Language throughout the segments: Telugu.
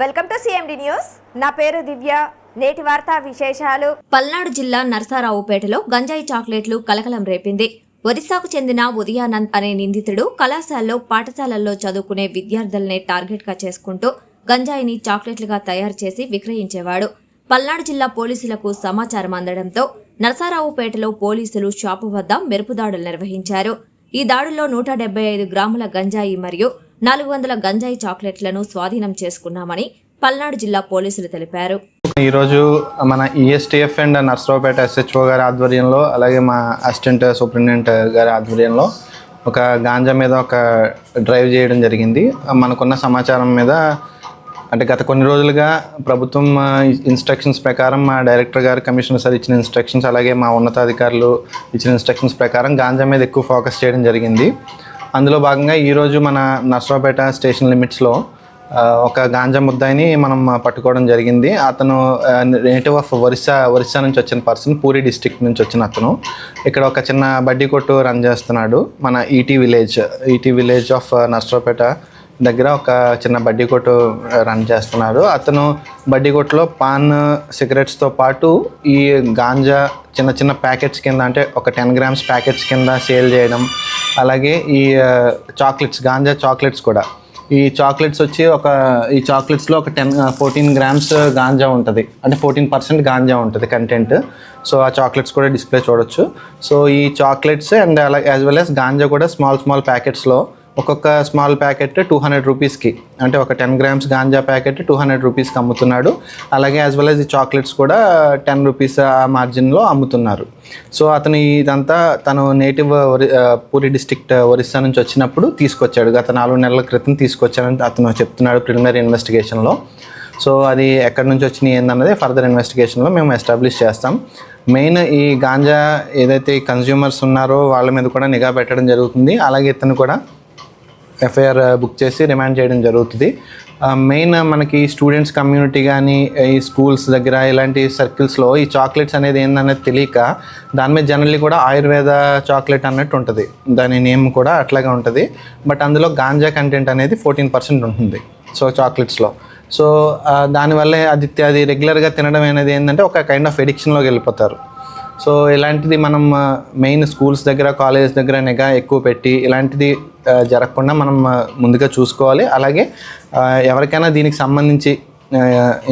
వెల్కమ్ టు సిఎండి న్యూస్ నా పేరు దివ్య. నేటి వార్తా విశేషాలు. పల్నాడు జిల్లా నరసారావుపేటలో గంజాయి చాక్లెట్లు కలకలం రేపింది. ఒరిస్సాకు చెందిన ఉదయానంద్ అనే నిందితుడు కళాశాలలో పాఠశాలల్లో చదువుకునే విద్యార్థులనే టార్గెట్గా చేసుకుంటూ గంజాయిని చాక్లెట్లుగా తయారు చేసి విక్రయించేవాడు. పల్నాడు జిల్లా పోలీసులకు సమాచారం అందడంతో నరసారావుపేటలో పోలీసులు షాపు వద్ద మెరుపుదాడులు నిర్వహించారు. ఈ దాడుల్లో నూట డెబ్బై ఐదు గ్రాముల గంజాయి మరియు నాలుగు వందల గంజాయి చాక్లెట్లను స్వాధీనం చేసుకున్నామని పల్నాడు జిల్లా పోలీసులు తెలిపారు. ఈరోజు మన ఈఎస్టీఎఫ్ అండ్ నర్సరావుపేట ఎస్హెచ్ఓ గారి ఆధ్వర్యంలో అలాగే మా అసిస్టెంట్ సూపరింటెండెంట్ గారి ఆధ్వర్యంలో ఒక గాంజా మీద ఒక డ్రైవ్ చేయడం జరిగింది. మనకున్న సమాచారం మీద అంటే గత కొన్ని రోజులుగా ప్రభుత్వం ఇన్స్ట్రక్షన్స్ ప్రకారం మా డైరెక్టర్ గారు కమిషనర్ సార్ ఇచ్చిన ఇన్స్ట్రక్షన్స్ అలాగే మా ఉన్నతాధికారులు ఇచ్చిన ఇన్స్ట్రక్షన్స్ ప్రకారం గాంజా మీద ఎక్కువ ఫోకస్ చేయడం జరిగింది. అందులో భాగంగా ఈరోజు మన నర్సరావుపేట స్టేషన్ లిమిట్స్లో ఒక గాంజా ముద్దాయిని మనం పట్టుకోవడం జరిగింది. అతను నేటివ్ ఆఫ్ ఒరిస్సా ఒరిస్సా నుంచి వచ్చిన పర్సన్ పూరి డిస్టిక్ నుంచి వచ్చిన అతను. ఇక్కడ ఒక చిన్న బడ్డీ కొట్టు రన్ చేస్తున్నాడు మన ET village ET village of Narasaraopet దగ్గర ఒక చిన్న బడ్డీ కొట్టు రన్ చేస్తున్నారు అతను బడ్డీ కొట్టులో పాన్ సిగరెట్స్తో పాటు ఈ గాంజా చిన్న చిన్న ప్యాకెట్స్ కింద అంటే ఒక టెన్ గ్రామ్స్ ప్యాకెట్స్ కింద సేల్ చేయడం అలాగే ఈ చాక్లెట్స్ గాంజా చాక్లెట్స్ కూడా. ఈ చాక్లెట్స్ వచ్చి ఒక ఈ చాక్లెట్స్లో ఒక టెన్ ఫోర్టీన్ గ్రామ్స్ గాంజా ఉంటుంది. అంటే ఫోర్టీన్ పర్సెంట్ గాంజా ఉంటుంది కంటెంట్. సో ఆ చాక్లెట్స్ కూడా డిస్ప్లే చూడొచ్చు. సో ఈ చాక్లెట్స్ అండ్ అలా యాజ్ వెల్ యాజ్ గాంజా కూడా స్మాల్ స్మాల్ ప్యాకెట్స్లో ఒక్కొక్క స్మాల్ ప్యాకెట్ టూ హండ్రెడ్ రూపీస్కి అంటే ఒక ten grams ganja packet two hundred రూపీస్కి అమ్ముతున్నాడు. అలాగే యాజ్ వెల్ యాజ్ ఈ చాక్లెట్స్ కూడా టెన్ రూపీస్ ఆ మార్జిన్లో అమ్ముతున్నారు. సో అతను ఇదంతా తను నేటివ్ ఒరి పూరి డిస్ట్రిక్ట్ ఒరిస్సా నుంచి వచ్చినప్పుడు తీసుకొచ్చాడు. గత నాలుగు నెలల క్రితం తీసుకొచ్చాడని అతను చెప్తున్నాడు ప్రిలిమినరీ ఇన్వెస్టిగేషన్లో సో అది ఎక్కడి నుంచి వచ్చినాయి ఏందన్నది ఫర్దర్ ఇన్వెస్టిగేషన్లో మేము ఎస్టాబ్లిష్ చేస్తాం. మెయిన్ ఈ గాంజా ఏదైతే కన్జ్యూమర్స్ ఉన్నారో వాళ్ళ మీద కూడా నిఘా పెట్టడం జరుగుతుంది. అలాగే ఇతను కూడా ఎఫ్ఐఆర్ uh, బుక్ చేసి రిమాండ్ చేయడం జరుగుతుంది. Uh, మెయిన్ uh, మనకి స్టూడెంట్స్ కమ్యూనిటీ కానీ ఈ స్కూల్స్ దగ్గర ఇలాంటి సర్కిల్స్లో ఈ చాక్లెట్స్ అనేది ఏందనేది తెలియక దాని మీద జనరల్లీ కూడా ఆయుర్వేద చాక్లెట్ అన్నట్టు ఉంటుంది. దాని నేమ్ కూడా అట్లాగే ఉంటుంది. బట్ అందులో గాంజా కంటెంట్ అనేది ఫోర్టీన్ పర్సెంట్ ఉంటుంది. సో చాక్లెట్స్లో సో దానివల్లే అది అది రెగ్యులర్గా తినడం అనేది ఏంటంటే ఒక కైండ్ ఆఫ్ ఎడిక్షన్లోకి వెళ్ళిపోతారు. సో ఇలాంటిది మనం మెయిన్ స్కూల్స్ దగ్గర కాలేజెస్ దగ్గర నిఘా ఎక్కువ పెట్టి ఇలాంటిది జరగకుండా మనం ముందుగా చూసుకోవాలి. అలాగే ఎవరికైనా దీనికి సంబంధించి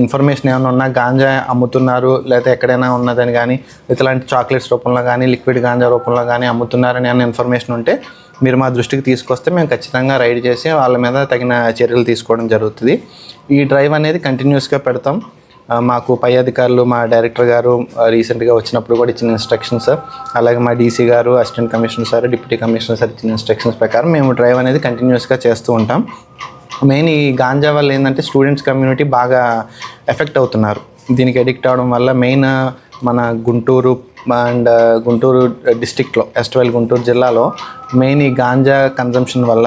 ఇన్ఫర్మేషన్ ఏమైనా ఉన్నా గాంజా అమ్ముతున్నారు లేకపోతే ఎక్కడైనా ఉన్నదని కానీ ఇట్లాంటి చాక్లెట్స్ రూపంలో కానీ లిక్విడ్ గాంజా రూపంలో కానీ అమ్ముతున్నారని అన్న ఇన్ఫర్మేషన్ ఉంటే మీరు మా దృష్టికి తీసుకొస్తే మేము ఖచ్చితంగా రైడ్ చేసి వాళ్ళ మీద తగిన చర్యలు తీసుకోవడం జరుగుతుంది. ఈ డ్రైవ్ అనేది కంటిన్యూస్గా పెడతాం. మాకు పై అధికారులు మా డైరెక్టర్ గారు రీసెంట్గా వచ్చినప్పుడు కూడా ఇచ్చిన ఇన్స్ట్రక్షన్స్ అలాగే మా డీసీ గారు assistant commissioner sir deputy commissioner sir ఇచ్చిన ఇన్స్ట్రక్షన్స్ ప్రకారం మేము డ్రైవ్ అనేది కంటిన్యూస్గా చేస్తూ ఉంటాం. మెయిన్ ఈ గాంజా వల్ల ఏంటంటే స్టూడెంట్స్ కమ్యూనిటీ బాగా ఎఫెక్ట్ అవుతున్నారు. దీనికి అడిక్ట్ అవడం వల్ల మెయిన్ మన గుంటూరు అండ్ గుంటూరు డిస్టిక్లో ఎస్ట్వెల్ గుంటూరు జిల్లాలో మెయిన్ ఈ గాంజా కన్జంప్షన్ వల్ల